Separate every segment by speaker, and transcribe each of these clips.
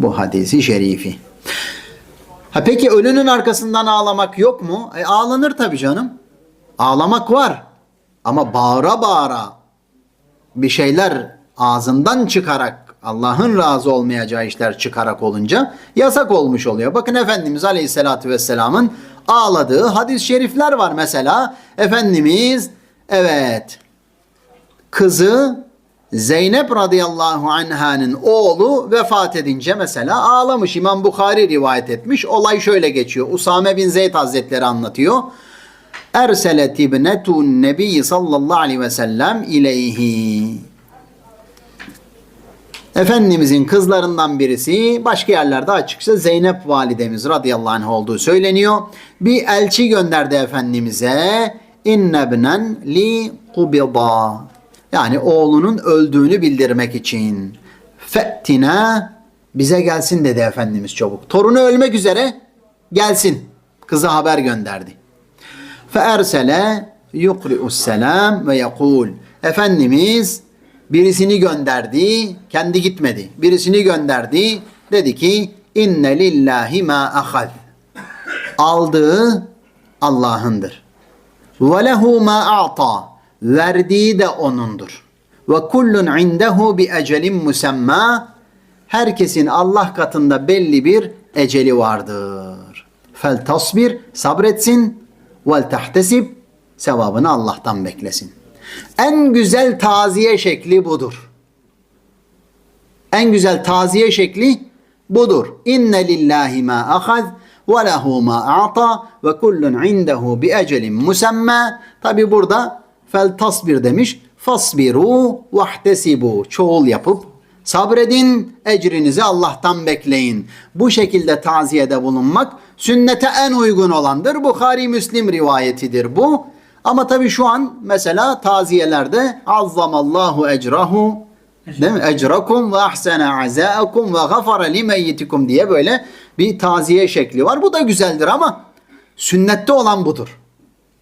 Speaker 1: Bu hadisi şerifi. Ha peki ölünün arkasından ağlamak yok mu? E, ağlanır tabii canım. Ağlamak var. Ama bağıra bağıra bir şeyler ağzından çıkarak Allah'ın razı olmayacağı işler çıkarak olunca yasak olmuş oluyor. Bakın Efendimiz Aleyhisselatü Vesselam'ın ağladığı hadis-i şerifler var mesela. Efendimiz evet kızı Zeynep radıyallahu anh'ın oğlu vefat edince mesela ağlamış. İmam Bukhari rivayet etmiş. Olay şöyle geçiyor. Usame bin Zeyd Hazretleri anlatıyor. Erselet ibnetun nebi sallallahu aleyhi ve sellem ileyhi. Efendimizin kızlarından birisi başka yerlerde açıkça Zeynep validemiz radıyallahu anh olduğu söyleniyor. Bir elçi gönderdi Efendimiz'e innebnen li kubida yani oğlunun öldüğünü bildirmek için fe'tina bize gelsin dedi Efendimiz çabuk. Torunu ölmek üzere gelsin. Kıza haber gönderdi. Feersele yukri'us selam ve yakul. Efendimiz birisini gönderdi, kendi gitmedi. Birisini gönderdi, dedi ki inne lillahi ma ahad. Aldığı Allah'ındır. Ve lehu ma a'ta. Verdiği de O'nundur. Ve kullun indehu bi ecelin musemma. Herkesin Allah katında belli bir eceli vardır. Fel tasbir sabretsin vel tahtesib sevabını Allah'tan beklesin. En güzel taziye şekli budur. En güzel taziye şekli budur. İnne lillahi ma ahaz ve lehu ma a'ta ve kullun indehu bi ecelin musemma. Tabi burada fel tasbir demiş. Fasbiru vahtesibu. Çoğul yapıp sabredin ecrinizi Allah'tan bekleyin. Bu şekilde taziyede bulunmak sünnete en uygun olandır. Bukhari Müslim rivayetidir bu. Ama tabi şu an mesela taziyelerde azzamallahu ecrahu değil mi? Ecrakum ve ahsene azaakum ve gafara limeyyitikum diye böyle bir taziye şekli var. Bu da güzeldir ama sünnette olan budur.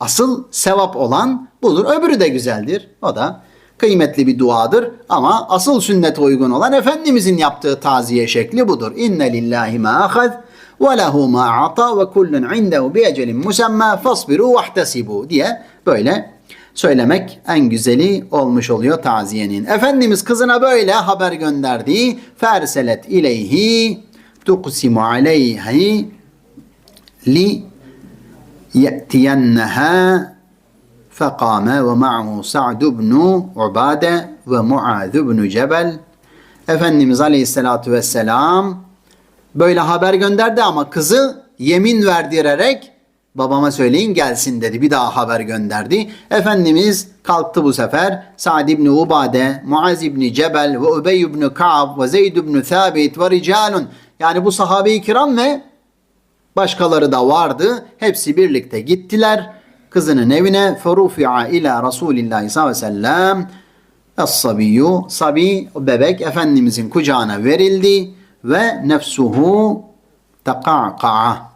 Speaker 1: Asıl sevap olan budur. Öbürü de güzeldir. O da kıymetli bir duadır ama asıl sünnete uygun olan Efendimizin yaptığı taziye şekli budur. İnne lillahi ma ahad ve lehu ma ata ve kullun indehu bi ecelin musemma fasbiru vahtesibu diye böyle söylemek en güzeli olmuş oluyor taziyenin. Efendimiz kızına böyle haber gönderdi. Ferselet ileyhi tuqsimu aleyhi li ye'tiyenneha fekame ve ma'hu Sa'd ibn Ubade ve Muaz ibn Cebel Efendimiz Aleyhisselatü Vesselam böyle haber gönderdi ama kızı yemin verdirerek babama söyleyin gelsin dedi. Bir daha haber gönderdi. Efendimiz kalktı bu sefer. Sa'd ibn Ubade, Muaz ibn Cebel ve Ubey ibn Ka'b ve Zeyd ibn Thabit ve ricalun. Yani bu sahabe-i kiram ve başkaları da vardı. Hepsi birlikte gittiler. Kızının evine ferufi'a ila Resulillah sallallahu aleyhi ve sellem Es-sabiyyu sabi bebek Efendimizin kucağına verildi ve nefsuhu teka'ka'a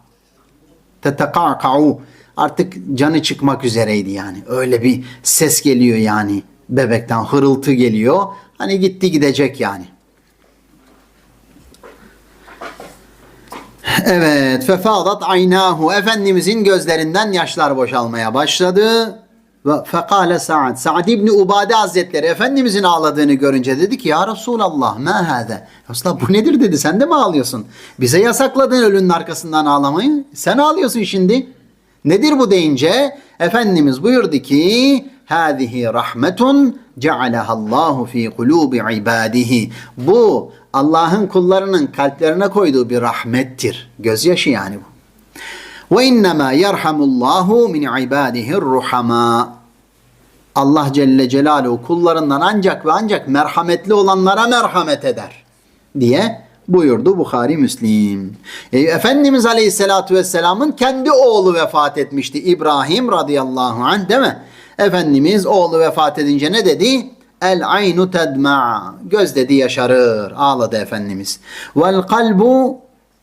Speaker 1: teteka'ka'u artık canı çıkmak üzereydi yani. Öyle bir ses geliyor yani bebekten hırıltı geliyor. Hani gitti gidecek yani. Evet, fefadat aynahu. Efendimizin gözlerinden yaşlar boşalmaya başladı. Ve fekale Sa'd. Sa'd İbni Ubade Hazretleri Efendimizin ağladığını görünce dedi ki Ya Resulallah ma hâze. Resulallah bu nedir dedi sen de mi ağlıyorsun? Bize yasakladın ölünün arkasından ağlamayı. Sen ağlıyorsun şimdi. Nedir bu deyince Efendimiz buyurdu ki Hâzihi rahmetun cealehallahu fi kulubi ibadihi. Bu Allah'ın kullarının kalplerine koyduğu bir rahmettir. Gözyaşı yani bu. Ve innemâ yerhamullahu min ibadihi ruhama. Allah Celle Celaluhu kullarından ancak ve ancak merhametli olanlara merhamet eder diye buyurdu Bukhari Müslim. E, Efendimiz Aleyhisselatü Vesselam'ın kendi oğlu vefat etmişti İbrahim radıyallahu anh değil mi? Efendimiz oğlu vefat edince ne dedi? El aynu tedma. Göz dedi yaşarır. Ağladı Efendimiz. Vel kalbu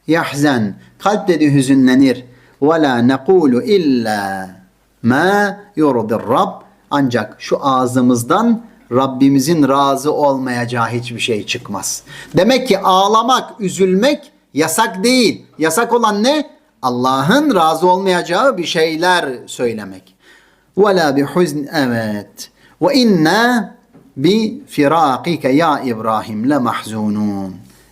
Speaker 1: yahzen. Kalp dedi hüzünlenir. Ve la nekulu illa ma yurdir Rab. Ancak şu ağzımızdan Rabbimizin razı olmayacağı hiçbir şey çıkmaz. Demek ki ağlamak, üzülmek yasak değil. Yasak olan ne? Allah'ın razı olmayacağı bir şeyler söylemek. Ve la bi huzn evet. Ve inna bi ya İbrahim le.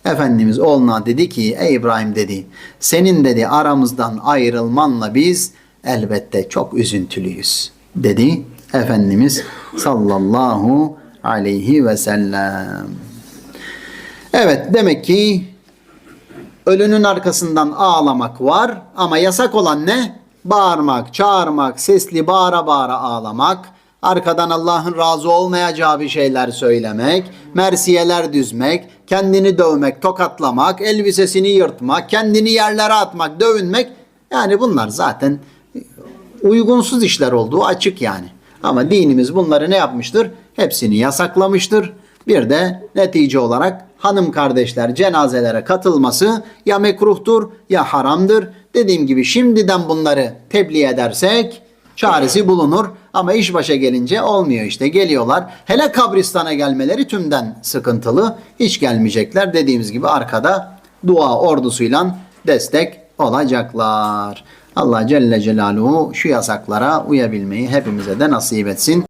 Speaker 1: Efendimiz olna dedi ki ey İbrahim dedi senin dedi aramızdan ayrılmanla biz elbette çok üzüntülüyüz dedi Efendimiz sallallahu aleyhi ve sellem. Evet demek ki ölünün arkasından ağlamak var ama yasak olan ne? Bağırmak, çağırmak, sesli bağıra bağıra ağlamak, arkadan Allah'ın razı olmayacağı bir şeyler söylemek, mersiyeler düzmek, kendini dövmek, tokatlamak, elbisesini yırtmak, kendini yerlere atmak, dövünmek. Yani bunlar zaten uygunsuz işler olduğu açık yani. Ama dinimiz bunları ne yapmıştır? Hepsini yasaklamıştır. Bir de netice olarak hanım kardeşler cenazelere katılması ya mekruhtur ya haramdır. Dediğim gibi şimdiden bunları tebliğ edersek çaresi bulunur. Ama iş başa gelince olmuyor işte geliyorlar. Hele kabristana gelmeleri tümden sıkıntılı. Hiç gelmeyecekler. Dediğimiz gibi arkada dua ordusuyla destek olacaklar. Allah Celle Celaluhu şu yasaklara uyabilmeyi hepimize de nasip etsin.